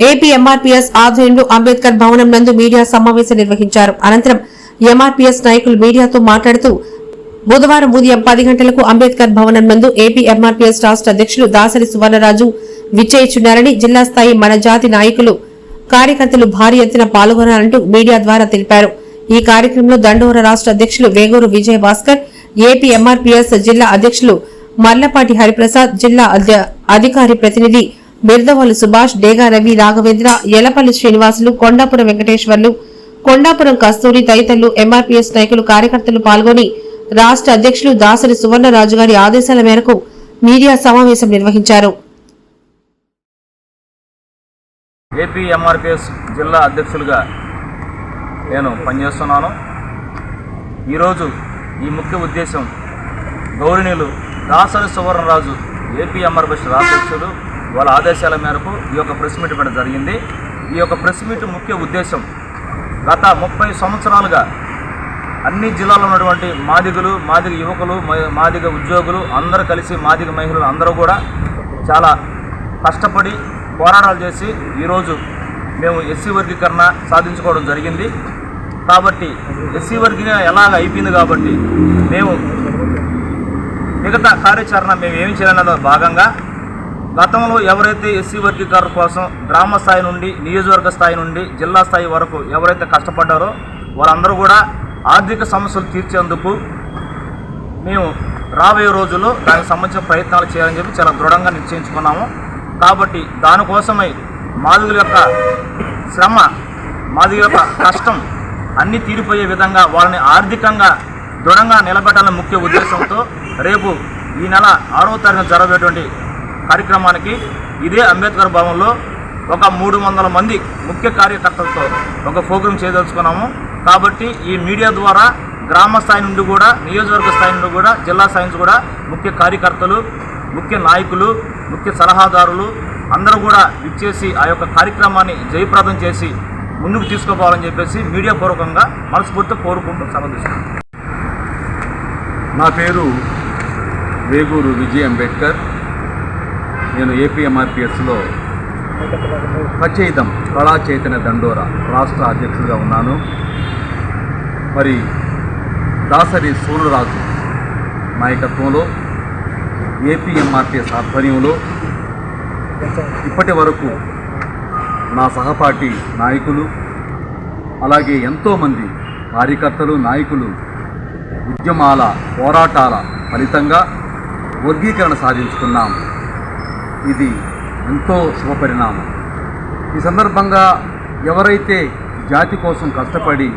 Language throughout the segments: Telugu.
ఏపీ ఎంఆర్పీఎస్ ఆధ్వర్యంలో అంబేద్కర్ భవనం నందు మీడియా సమావేశం నిర్వహించారు. అనంతరం ఎంఆర్పీఎస్ నాయకులు మీడియాతో మాట్లాడుతూ బుధవారం ఉదయం పది గంటలకు అంబేద్కర్ భవనం నందు ఏపీ ఎంఆర్పీఎస్ రాష్ట్ర అధ్యక్షులు దాసరి సువర్ణరాజు విచ్చేయిచున్నారని జిల్లా స్థాయి మన జాతి నాయకులు కార్యకర్తలు భారీ ఎత్తున పాల్గొనాలంటూ మీడియా ద్వారా తెలిపారు. ఈ కార్యక్రమంలో దండోర రాష్ట్ర అధ్యక్షులు వేగూరు విజయ భాస్కర్ ఏపీ ఎంఆర్పీఎస్ జిల్లా అధ్యక్షులు మర్లపాటి హరిప్రసాద్ జిల్లా అధ్య- అధికారి ప్రతినిధి మిర్దవల్లి సుభాష్ డేగా రవి రాఘవేంద్ర ఎలపల్లి శ్రీనివాసులు కొండాపురం వెంకటేశ్వర్లు కొండాపురం కస్తూరి తదితరులు ఎంఆర్పీఎస్ నాయకులు కార్యకర్తలు పాల్గొని రాష్ట్ర అధ్యక్షులు దాసరి సువర్ణరాజు గారి ఆదేశాల మేరకు మీడియా సమావేశం నిర్వహించారు. ఏపీ ఎంఆర్పిఎస్ జిల్లా అధ్యక్షులుగా నేను పనిచేస్తున్నాను. ఈరోజు ఈ ముఖ్య ఉద్దేశం గౌరవనీయులు దాసరి సువర్ణరాజు ఏపీ ఎంఆర్పిఎస్ రాష్ట్ర అధ్యక్షులు వాళ్ళ ఆదేశాల మేరకు ఈ యొక్క ప్రెస్ మీట్ పెట్టడం జరిగింది. ఈ యొక్క ప్రెస్ మీట్ ముఖ్య ఉద్దేశం గత ముప్పై సంవత్సరాలుగా అన్ని జిల్లాల్లో ఉన్నటువంటి మాదిగలు మాదిగ యువకులు మాదిగ ఉద్యోగులు అందరూ కలిసి మాదిగ మహిళలు అందరూ కూడా చాలా కష్టపడి పోరాటాలు చేసి ఈరోజు మేము ఎస్సీ వర్గీకరణ సాధించుకోవడం జరిగింది. కాబట్టి ఎస్సీ వర్గీకరణ ఎలాగ అయిపోయింది కాబట్టి మేము మిగతా కార్యాచరణ మేము ఏమి చేయాలన్న భాగంగా గతంలో ఎవరైతే ఎస్సీ వర్గీకరణ కోసం గ్రామ స్థాయి నుండి నియోజకవర్గ స్థాయి నుండి జిల్లా స్థాయి వరకు ఎవరైతే కష్టపడ్డారో వాళ్ళందరూ కూడా ఆర్థిక సమస్యలు తీర్చేందుకు మేము రాబోయే రోజుల్లో దానికి సంబంధించిన ప్రయత్నాలు చేయాలని చెప్పి చాలా దృఢంగా నిశ్చయించుకున్నాము. కాబట్టి దానికోసమై మాదిగుల యొక్క శ్రమ మాదిగుల యొక్క కష్టం అన్నీ తీరిపోయే విధంగా వాళ్ళని ఆర్థికంగా దృఢంగా నిలబెట్టాలనే ముఖ్య ఉద్దేశంతో రేపు ఈ నెల ఆరవ తారీఖున జరగబోయేటువంటి కార్యక్రమానికి ఇదే అంబేద్కర్ భవన్లో ఒక మూడు వందల మంది ముఖ్య కార్యకర్తలతో ఒక ప్రోగ్రాం చేయదలుచుకున్నాము. కాబట్టి ఈ మీడియా ద్వారా గ్రామ స్థాయి నుండి కూడా నియోజకవర్గ స్థాయి నుండి కూడా జిల్లా స్థాయి నుంచి కూడా ముఖ్య కార్యకర్తలు ముఖ్య నాయకులు ముఖ్య సలహాదారులు అందరూ కూడా ఇచ్చేసి ఆ యొక్క కార్యక్రమాన్ని జయప్రదం చేసి ముందుకు తీసుకోవాలని చెప్పేసి మీడియా పూర్వకంగా మనస్ఫూర్తిగా కోరుకుంటూ సమర్థిస్తున్నాను నా పేరు వేగూరు విజయ్ అంబేద్కర్. నేను ఏపీఎంఆర్పిఎస్లో రచయితం కళా చైతన్య దండోర రాష్ట్ర అధ్యక్షుడిగా ఉన్నాను. మరి దాసరి సోనురాజు నాయకత్వంలో ఏపీఎంఆర్పిఎస్ ఆధ్వర్యంలో ఇప్పటి వరకు నా సహపాఠి నాయకులు అలాగే ఎంతోమంది కార్యకర్తలు నాయకులు ఉద్యమాల పోరాటాల ఫలితంగా వర్గీకరణ సాధించుకున్నాం. ఇది ఎంతో శుభపరిణామం. ఈ సందర్భంగా ఎవరైతే జాతి కోసం కష్టపడి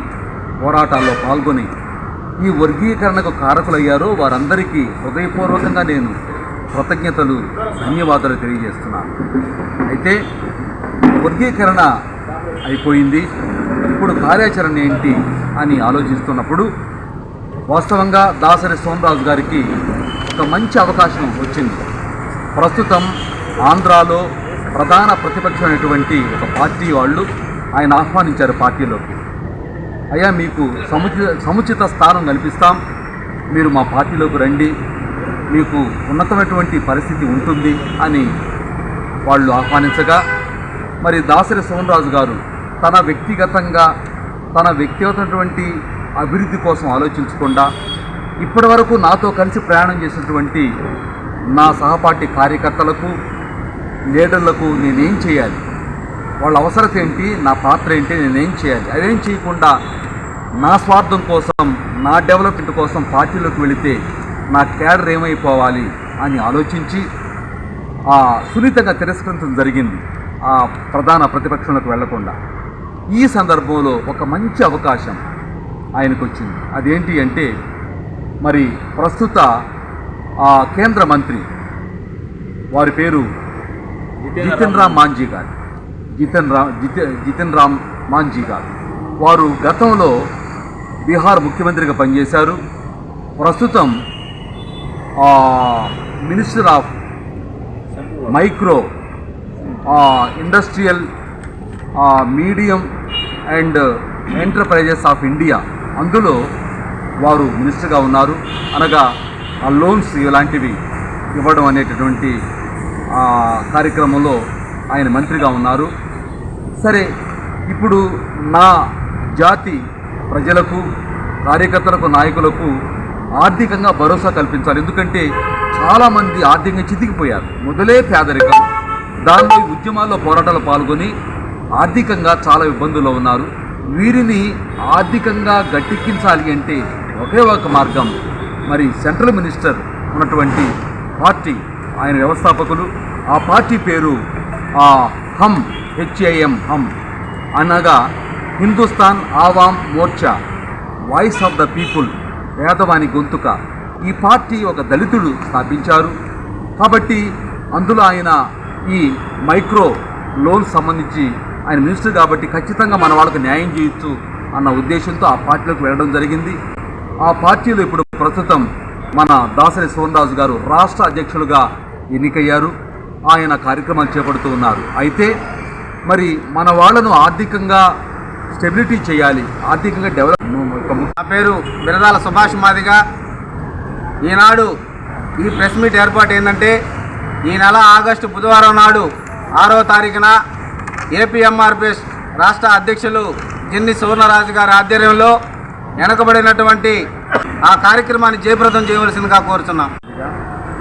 పోరాటాల్లో పాల్గొని ఈ వర్గీకరణకు కారకులయ్యారో వారందరికీ హృదయపూర్వకంగా నేను కృతజ్ఞతలు ధన్యవాదాలు తెలియజేస్తున్నాను. అయితే వర్గీకరణ అయిపోయింది. ఇప్పుడు కార్యాచరణ ఏంటి అని ఆలోచిస్తున్నప్పుడు వాస్తవంగా దాసరి సోమరాజు గారికి ఒక మంచి అవకాశం వచ్చింది. ప్రస్తుతం ఆంధ్రాలో ప్రధాన ప్రతిపక్షమైనటువంటి ఒక పార్టీ వాళ్ళు ఆయన ఆహ్వానించారు పార్టీలోకి. అయ్యా మీకు సముచిత సముచిత స్థానం కల్పిస్తాం. మీరు మా పార్టీలోకి రండి. మీకు ఉన్నతమైనటువంటి పరిస్థితి ఉంటుంది అని వాళ్ళు ఆహ్వానించగా మరి దాసరి సోమరాజు గారు తన వ్యక్తిగతంగా తన వ్యక్తిగతమైనటువంటి అభివృద్ధి కోసం ఆలోచించకుండా ఇప్పటి వరకు నాతో కలిసి ప్రయాణం చేసినటువంటి నా సహపాఠి కార్యకర్తలకు లీడర్లకు నేనేం చేయాలి? వాళ్ళ అవసరత ఏంటి నా పాత్ర ఏంటి? నేనేం చేయాలి? అదేం చేయకుండా నా స్వార్థం కోసం నా డెవలప్మెంట్ కోసం పార్టీలోకి వెళితే నా క్యాడర్ ఏమైపోవాలి అని ఆలోచించి ఆ సున్నితంగా తిరస్కరించడం జరిగింది ఆ ప్రధాన ప్రతిపక్షంలోకి వెళ్ళకుండా. ఈ సందర్భంలో ఒక మంచి అవకాశం ఆయనకు వచ్చింది అదేంటి అంటే మరి ప్రస్తుత ఆ కేంద్ర మంత్రి వారి పేరు జితన్ రామ్ మాంజీ గారు. జితన్ రామ్ జితన్ రామ్ మాంజీ గారు. వారు గతంలో బీహార్ ముఖ్యమంత్రిగా పనిచేశారు. ప్రస్తుతం minister of micro industrial medium and enterprises of India అందులో వారు మినిస్టర్గా ఉన్నారు. అనగా ఆ లోన్స్ ఇలాంటివి ఇవ్వడం అనేటటువంటి కార్యక్రమంలో ఆయన మంత్రిగా ఉన్నారు. సరే ఇప్పుడు నా జాతి ప్రజలకు కార్యకర్తలకు నాయకులకు ఆర్థికంగా భరోసా కల్పించాలి. ఎందుకంటే చాలామంది ఆర్థికంగా చితికిపోయారు. మొదలే పేదరికం. దానిలో ఈ ఉద్యమాల్లో పోరాటాలు పాల్గొని ఆర్థికంగా చాలా ఇబ్బందుల్లో ఉన్నారు. వీరిని ఆర్థికంగా గట్టెక్కించాలి అంటే ఒకే ఒక మార్గం. మరి సెంట్రల్ మినిస్టర్ ఉన్నటువంటి పార్టీ ఆయన వ్యవస్థాపకులు. ఆ పార్టీ పేరు ఆ, హమ్ హెచ్ఐఎం హమ్. అనగా Hindustan Awam Morcha voice of the people పేదవాని గొంతుక. ఈ పార్టీ ఒక దళితుడు స్థాపించారు. కాబట్టి అందులో ఆయన ఈ మైక్రో లోన్ సంబంధించి ఆయన మినిస్టర్ కాబట్టి ఖచ్చితంగా మన వాళ్ళకు న్యాయం చేయొచ్చు అన్న ఉద్దేశంతో ఆ పార్టీలోకి వెళ్ళడం జరిగింది. ఆ పార్టీలో ఇప్పుడు ప్రస్తుతం మన దాసరి సోమరాజు గారు రాష్ట్ర అధ్యక్షులుగా ఎన్నికయ్యారు. ఆయన కార్యక్రమాలు చేపడుతూ ఉన్నారు. అయితే మరి మన వాళ్ళను ఆర్థికంగా స్టెబిలిటీ చేయాలి. ఆర్థికంగా డెవలప్ నా పేరు బిరదాల సుభాష్ మాదిగ. ఈనాడు ఈ ప్రెస్ మీట్ ఏర్పాటు ఏంటంటే ఈ నెల ఆగస్టు బుధవారం నాడు ఆరో తారీఖున ఏపీఎంఆర్పిఎస్ రాష్ట్ర అధ్యక్షులు జిన్ని సువర్ణరాజు గారి ఆధ్వర్యంలో వెనకబడినటువంటి ఆ కార్యక్రమాన్ని జయప్రదం చేయవలసిందిగా కోరుతున్నాం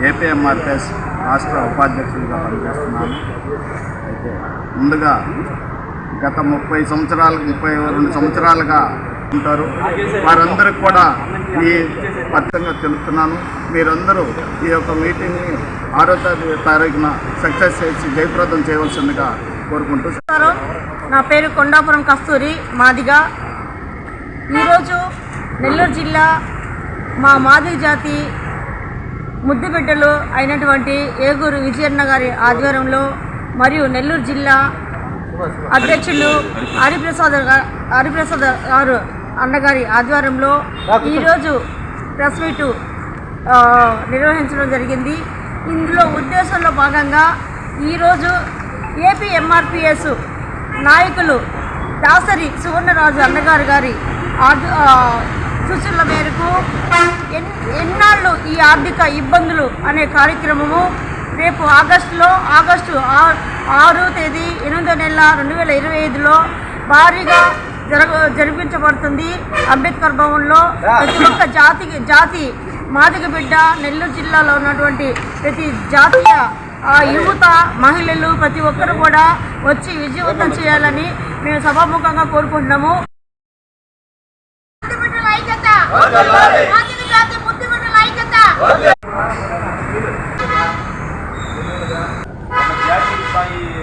ఏపీఎంఆర్పిఎస్ రాష్ట్ర ఉపాధ్యక్షుడిగా పనిచేస్తున్నాను. అయితే ముందుగా గత ముప్పై సంవత్సరాలు ముప్పై రెండు సంవత్సరాలుగా ఉంటారు. వారందరికి కూడా ఈ పత్రంగా తెలుపుతున్నాను. మీరందరూ ఈ యొక్క మీటింగ్ని ఆరో తారీఖున సక్సెస్ చేసి జయప్రదం చేయవలసిందిగా కోరుకుంటూ నా పేరు కొండాపురం కస్తూరి మాదిగా. ఈరోజు నెల్లూరు జిల్లా మా మాదిగ జాతి ముద్దుబిడ్డలు అయినటువంటి ఏగూరు విజయన్న గారి ఆధ్వర్యంలో మరియు నెల్లూరు జిల్లా అధ్యక్షులు హరిప్రసాద్ హరిప్రసాద్ గారు అన్నగారి ఆధ్వర్యంలో ఈరోజు ప్రెస్ మీట్ నిర్వహించడం జరిగింది. ఇందులో ఉద్దేశంలో భాగంగా ఈరోజు ఏపీ ఎంఆర్పిఎస్ నాయకులు దాసరి సువర్ణరాజు అన్నగారు గారి ఆ, సూచనల మేరకు ఎన్ ఎన్నాళ్ళు ఈ ఆర్థిక ఇబ్బందులు అనే కార్యక్రమము? రేపు ఆగస్టులో ఆగస్టు ఆరు తేదీ ఎనిమిదో నెల రెండు వేల ఇరవై ఐదులో భారీగా జరగ జరిపించబడుతుంది. అంబేద్కర్ భవన్లో ప్రతి ఒక్క జాతికి జాతి మాదిగ బిడ్డ నెల్లూరు జిల్లాలో ఉన్నటువంటి ప్రతి జాతీయ ఆ, యువత మహిళలు ప్రతి ఒక్కరు కూడా వచ్చి విజయవంతం చేయాలని మేము సభాముఖంగా కోరుకుంటున్నాము. జాతీయ స్థాయి